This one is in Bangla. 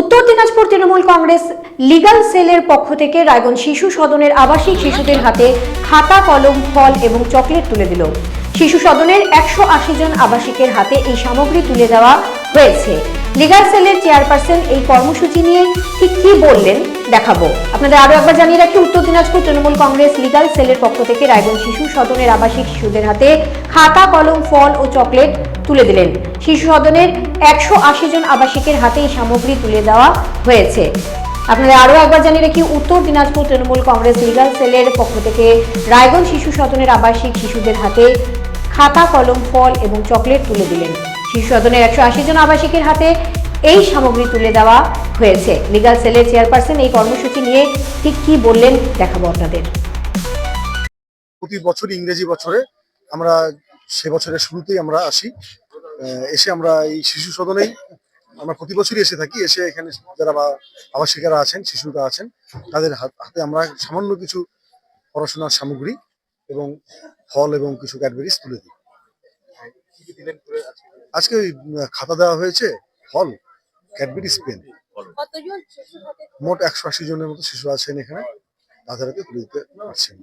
উত্তর দিনাজপুর তৃণমূল কংগ্রেস লিগ্যাল সেলের পক্ষ থেকে রায়গঞ্জ শিশু সদনের আবাসিক শিশুদের হাতে খাতা, কলম, ফল এবং চকলেট তুলে দিল। শিশু সদনের একশো আশি জন আবাসিকের হাতে এই সামগ্রী তুলে দেওয়া হয়েছে। লিগ্যাল সেলের চেয়ারপারসন এই কর্মসূচি নিয়ে ঠিক কি বললেন দেখাবো। আপনাদের আরও একবার জানিয়ে রাখি, উত্তর দিনাজপুর তৃণমূল কংগ্রেস লিগাল সেলের পক্ষ থেকে রায়গঞ্জ শিশু সদনের আবাসিক শিশুদের হাতে খাতা, কলম, ফল ও চকলেট তুলে দিলেন। শিশু সদনের একশো আশি জন আবাসিকের হাতে এই সামগ্রী তুলে দেওয়া হয়েছে। আপনাদের আরও একবার জানিয়ে রাখি, উত্তর দিনাজপুর তৃণমূল কংগ্রেস লিগাল সেলের পক্ষ থেকে রায়গঞ্জ শিশু সদনের আবাসিক শিশুদের হাতে খাতা, কলম, ফল এবং চকলেট তুলে দিলেন। শিশু সদনের একশো আশি জন আবাসিকের হাতে এই সামগ্রী তুলে দেওয়া হয়েছে। লিগাল সেলের চেয়ারপারসন এই কর্মসূচি নিয়ে ঠিক কি বললেন দেখাবো আপনাদের। প্রতি বছর ইংরেজি বছরে আমরা সে বছরের শুরুতেই আমরা আসি। এসে আমরা এই শিশু সদনেই আমরা প্রতি বছরই এসে থাকি। এসে এখানে যারা বা- আবাসিকারা আছেন শিশুরা আছেন তাদের হাত- আমরা সামান্য কিছু পড়াশোনার সামগ্রী এবং ফল এবং কিছু ক্যাডবেরিজ তুলে দিই। আজকে ওই খাতা দেওয়া হয়েছে ফল ক্যাডবেরিজ পেন। মোট একশো আশি জনের মতো শিশু আছেন এখানে। তাদের হাতে তুলে দিতে পারছেন।